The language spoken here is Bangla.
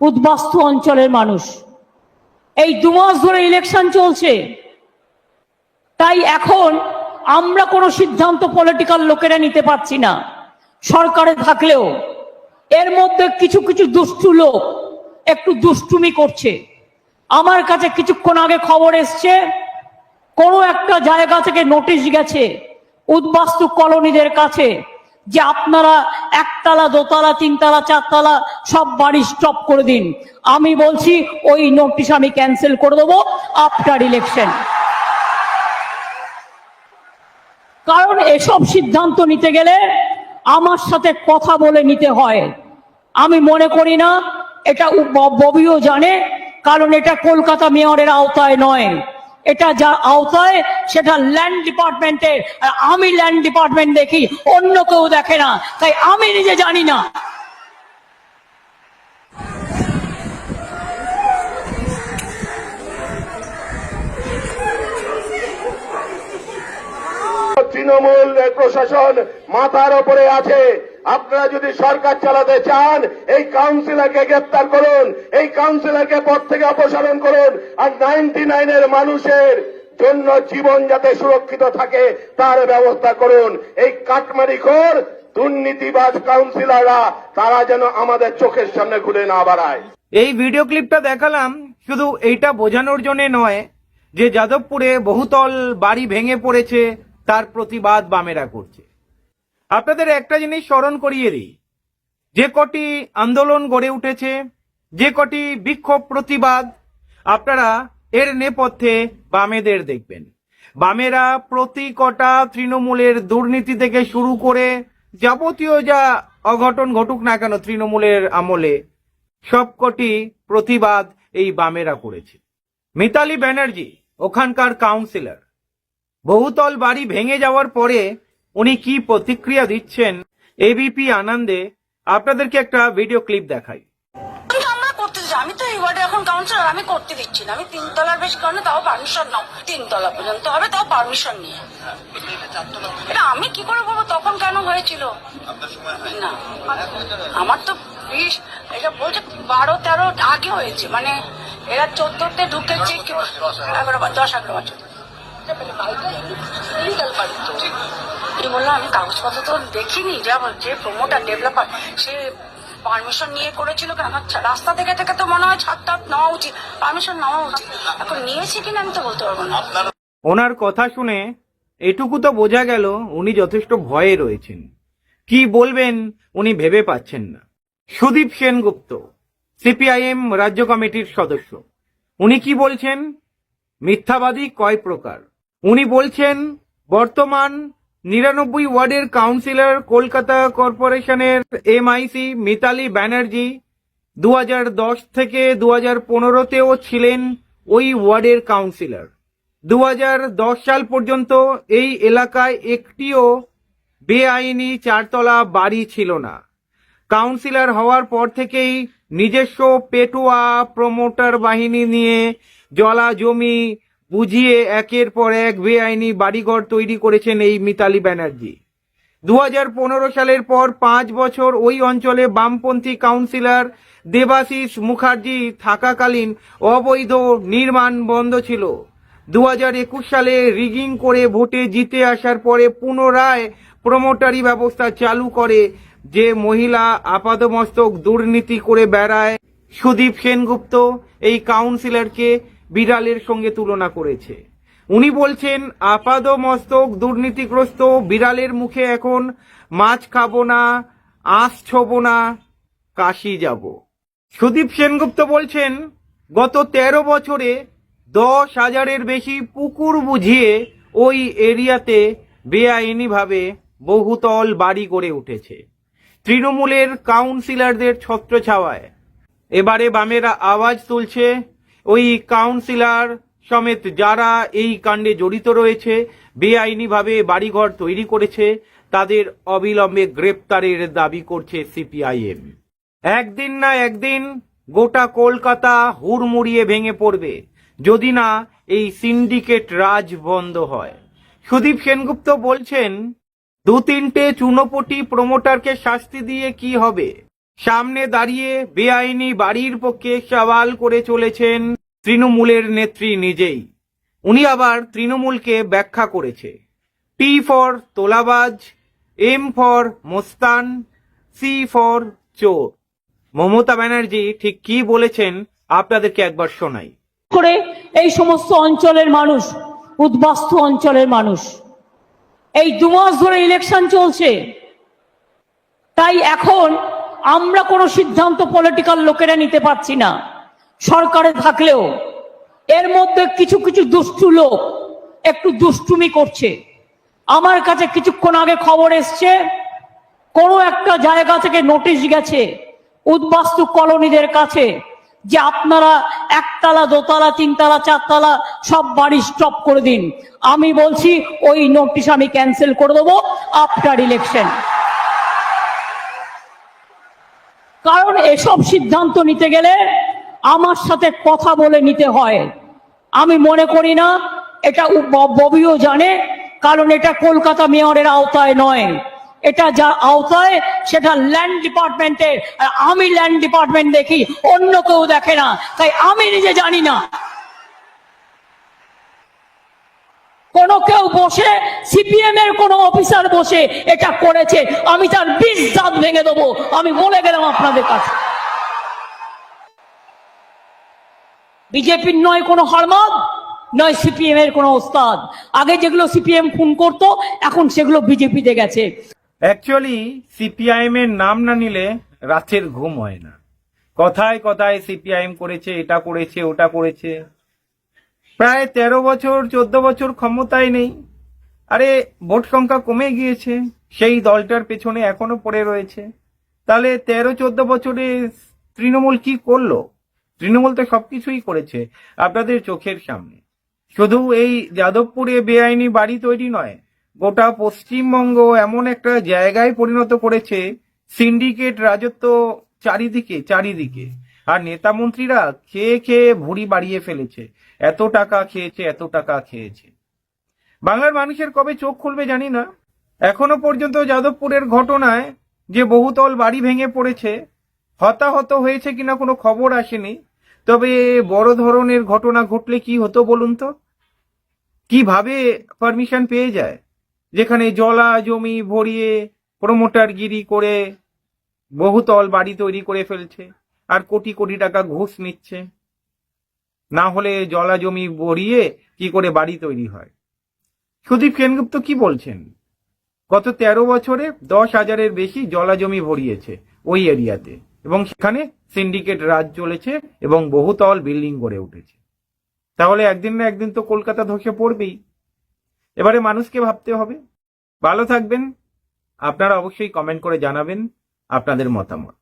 উদ্বাস্তু অঞ্চলের মানুষ। এই দু মাস ধরে ইলেকশন চলছে। তাই এখন আমরা কোনো সিদ্ধান্ত পলিটিক্যাল লোকেরা নিতে পারছি না। সরকারে থাকলেও এর মধ্যে কিছু কিছু দুষ্টু লোক একটু দুষ্টুমি করছে। আমার কাছে কিছুক্ষণ আগে খবর এসছে, কোনো একটা জায়গা থেকে নোটিশ গেছে, উদ্বাস্তু কলোনিদের কাছে যে আপনারা একতলা, দোতলা, তিনতলা, চারতলা সব বাড়ি স্টপ করে দিন। আমি বলছি, ওই নোটিশ আমি ক্যান্সেল করে দেবো আফটার ইলেকশন কারণ এসব সিদ্ধান্ত নিতে গেলে আমার সাথে কথা বলে নিতে হয়। আমি মনে করি না, এটা ববিও জানে, কারণ এটা কলকাতা মেয়রের আওতায় নয়। এটা যা আওতায়, সেটা ল্যান্ড ডিপার্টমেন্টের আর আমি ল্যান্ড ডিপার্টমেন্ট দেখি, অন্য কেউ দেখে না। তাই আমি নিজে জানি না। তৃণমূল প্রশাসন মাথার ওপরে আছে। আপনারা যদি সরকার চালাতে চান, এই কাউন্সিলরকে গ্রেপ্তার করুন, এই কাউন্সিলরকে পদ থেকে অপসারণ করুন, আর নাইনটি নাইনের মানুষের জন্য জীবন যাতে সুরক্ষিত থাকে, তার ব্যবস্থা করুন। এই কাটমারি খোর, দুর্নীতিবাজ কাউন্সিলররা তারা যেন আমাদের চোখের সামনে ঘুরে না বাড়ায় এই ভিডিও ক্লিপটা দেখালাম শুধু এইটা বোঝানোর জন্য নয়, যে যাদবপুরে বহুতল বাড়ি ভেঙে পড়েছে, তার প্রতিবাদ বামেরা করছে। আপনাদের একটা জিনিস স্মরণ করিয়ে দিই। যে কটি আন্দোলন গড়ে উঠেছে, যে কটি বিক্ষোভ প্রতিবাদ আপনারা এর নেপথ্যে বামেদের দেখবেন। বামেরা প্রতি কটা তৃণমূলের দুর্নীতি থেকে শুরু করে যাবতীয় যা অঘটন ঘটুক না কেন তৃণমূলের আমলে সবকটি প্রতিবাদ এই বামেরা করেছে। মিতালি ব্যানার্জি, ওখানকার কাউন্সিলর, বহুতল বাড়ি ভেঙে যাওয়ার পরে উনি কি প্রতিক্রিয়া দিচ্ছেন? এবিপি আনন্দে আপনাদেরকে একটা ভিডিও ক্লিপ দেখাই। আমি তো এই ওয়ার্ডে এখন কাউন্সিলর আমি করতে দিচ্ছি না। আমি তিনতলার বেশি কারণে তাও পারমিশন নাও। তিনতলা পর্যন্ত হবে, তাও পারমিশন নিয়ে। এটা আমি কি করে বলব? তখন কেন হয়েছিল? না। আমার তো বিশ, এটা বলছে বারো, তেরো আগে হয়েছে। মানে এরা চোদ্দতে ঢুকেছে এগারো দশ, এগারো বছর। আমি বললাম আমি কাগজপত্র তো দেখিনি যা যে প্রমোটার ডেভেলপার সে পারমিশন নিয়ে করেছিল কেন আমার রাস্তা থেকে থেকে তো মনে হয় ছাদ টাদ নেওয়া উচিত। পারমিশন নেওয়া উচিত। এখন নিয়েছি কিনা আমি তো বলতে পারব না। ওনার কথা শুনে এটুকু তো বোঝা গেল উনি যথেষ্ট ভয়ে রয়েছেন। কি বলবেন উনি ভেবে পাচ্ছেন না। সুদীপ সেনগুপ্ত সিপিআইএম রাজ্য কমিটির সদস্য। উনি কি বলছেন? মিথ্যাবাদী কয় প্রকার? উনি বলছেন বর্তমান নিরানব্বই ওয়ার্ডের কাউন্সিলর কলকাতা কর্পোরেশনের এম এমআইসি মিতালি ব্যানার্জি দু হাজার দশ থেকে দু হাজার পনেরোতেও ছিলেন ওই ওয়ার্ডের কাউন্সিলর। দু হাজার দশ সাল পর্যন্ত এই এলাকায় একটিও বেআইনি চারতলা বাড়ি ছিল না। কাউন্সিলর হওয়ার পর থেকেই নিজস্ব পেটুয়া প্রমোটার বাহিনী নিয়ে জলা জমি বুঝিয়ে একের পর এক বেআইনি বাড়িঘর তৈরি করেছেন এই মিতালি ব্যানার্জি। দু হাজার পনেরো সালের পর পাঁচ বছর ওই অঞ্চলে বামপন্থী কাউন্সিলর দেবাশিস মুখার্জি থাকাকালীন অবৈধ নির্মাণ বন্ধ ছিল। দু হাজার একুশ সালে রিগিং করে ভোটে জিতে আসার পরে পুনরায় প্রমোটারি ব্যবস্থা চালু করে যে মহিলা আপাদমস্তক দুর্নীতি করে বেড়ায় সুদীপ সেনগুপ্ত, এই কাউন্সিলরকে বিড়ালের সঙ্গে তুলনা করেছে। উনি বলছেন, আপাদ মস্তক দুর্নীতিগ্রস্ত বিড়ালের মুখে এখন মাছ খাব না, আঁশ ছোবো না, কাশি যাব। সুদীপ সেনগুপ্ত বলছেন, গত তেরো বছরে দশ হাজারের বেশি পুকুর বুঝিয়ে ওই এরিয়াতে বেআইনিভাবে বহুতল বাড়ি গড়ে উঠেছে। তৃণমূলের কাউন্সিলরদের ছত্রছাওয়ায় এবারে বামেরা আওয়াজ তুলছে ওই কাউন্সিলর সমেত যারা এই কাণ্ডে জড়িত রয়েছে, বেআইনিভাবে বাড়িঘর তৈরি করেছে, তাদের অবিলম্বে গ্রেপ্তারের দাবি করছে সিপিআইএম। একদিন না একদিন গোটা কলকাতা হুড়মুড়িয়ে ভেঙে পড়বে। যদি না এই সিন্ডিকেট রাজ বন্ধ হয়। সুদীপ সেনগুপ্ত বলছেন, দু তিনটে চুনোপটি প্রমোটারকে শাস্তি দিয়ে কি হবে? সামনে দাঁড়িয়ে বেআইনি বাড়ির পক্ষে সওয়াল করে চলেছেন তৃণমূলের নেত্রী নিজেই। উনি আবার তৃণমূলকে ব্যাখ্যা করেছে। টি ফর তোলাবাজ এম ফর মোস্তান সি ফর চোর। মমতা ব্যানার্জি ঠিক কি বলেছেন আপনাদেরকে একবার শোনাই। করে এই সমস্ত অঞ্চলের মানুষ, উদ্বাস্তু অঞ্চলের মানুষ, এই দু মাস ধরে ইলেকশন চলছে। তাই এখন আমরা কোনো সিদ্ধান্ত পলিটিক্যাল লোকেরা নিতে পারছি না। সরকারে থাকলেও এর মধ্যে কিছু কিছু দুষ্টু লোক একটু দুষ্টুমি করছে। আমার কাছে কিছুক্ষণ আগে খবর এসছে, কোনো একটা জায়গা থেকে নোটিশ গেছে উদ্বাস্তু কলোনিদের কাছে যে আপনারা একতলা, দোতলা, তিনতলা, চারতলা সব বাড়ি স্টপ করে দিন। আমি বলছি, ওই নোটিশ আমি ক্যান্সেল করে দেবো আফটার ইলেকশন কারণ এসব সিদ্ধান্ত নিতে গেলে আমার সাথে কথা বলে নিতে হয়। আমি মনে করি না, এটা ববিও জানে, কারণ এটা কলকাতা মেয়রের আওতায় নয়। এটা যা আওতায়, সেটা ল্যান্ড ডিপার্টমেন্টের আমি ল্যান্ড ডিপার্টমেন্ট দেখি, অন্য কেউ দেখে না। তাই আমি নিজে জানি না। কোন কেউ বসে সিপিএম এর কোন অফিসার বসে এটা করেছে, আমি তার বিষ দাঁত ভেঙে দেবো। আমি বলে গেলাম আপনাদের কাছে। বিজেপির নয় কোনো হারমাদ নয় সিপিএম এর কোনো ওস্তাদ। আগে যেগুলো সিপিএম খুন করতো, এখন সেগুলো বিজেপিতে গেছে। অ্যাকচুয়ালি সিপিআইএম এর নাম না নিলে রাতের ঘুম হয় না। কথায় কথায় সিপিআইএম করেছে, এটা করেছে, ওটা করেছে। প্রায় তেরো বছর, চোদ্দ বছর ক্ষমতায় নেই। আরে, ভোট সংখ্যা কমে গিয়েছে। সেই দলটার পেছনে এখনও পড়ে রয়েছে। তাহলে তেরো, চোদ্দ বছরে তৃণমূল কি করল? তৃণমূল তো সবকিছুই করেছে আপনাদের চোখের সামনে। শুধু এই যাদবপুরে বেআইনি বাড়ি তৈরি নয়, গোটা পশ্চিমবঙ্গ এমন একটা জায়গায় পরিণত করেছে, সিন্ডিকেট রাজত্ব চারিদিকে চারিদিকে। আর নেতা মন্ত্রীরা খেয়ে খেয়ে ভুড়ি বাড়িয়ে ফেলেছে, এত টাকা খেয়েছে, এত টাকা খেয়েছে। বাংলার মানুষের কবে চোখ খুলবে জানি না। এখনও পর্যন্ত যাদবপুরের ঘটনায় যে বহুতল বাড়ি ভেঙে পড়েছে, হতাহত হয়েছে কিনা কোনো খবর আসেনি। তবে বড় ধরনের ঘটনা ঘটলে কি হতো বলুন তো? কীভাবে পারমিশন পেয়ে যায়? যেখানে জলা জমি ভরিয়ে প্রমোটারগিরি করে বহুতল বাড়ি তৈরি করে ফেলছে আর কোটি কোটি টাকা ঘুষ নিচ্ছে। না হলে জলা জমি ভরিয়ে কি করে বাড়ি তৈরি হয়? সুদীপ সেনগুপ্ত কি বলছেন? গত তেরো বছরে দশ হাজারের বেশি জলা জমি ভরিয়েছে ওই এরিয়াতে। এবং সেখানে সিন্ডিকেট রাজ চলেছে এবং বহুতল বিল্ডিং গড়ে উঠেছে। তাহলে একদিন না একদিন তো কলকাতা ধসে পড়বেই। এবারে মানুষকে ভাবতে হবে। ভালো থাকবেন। আপনারা অবশ্যই কমেন্ট করে জানাবেন আপনাদের মতামত।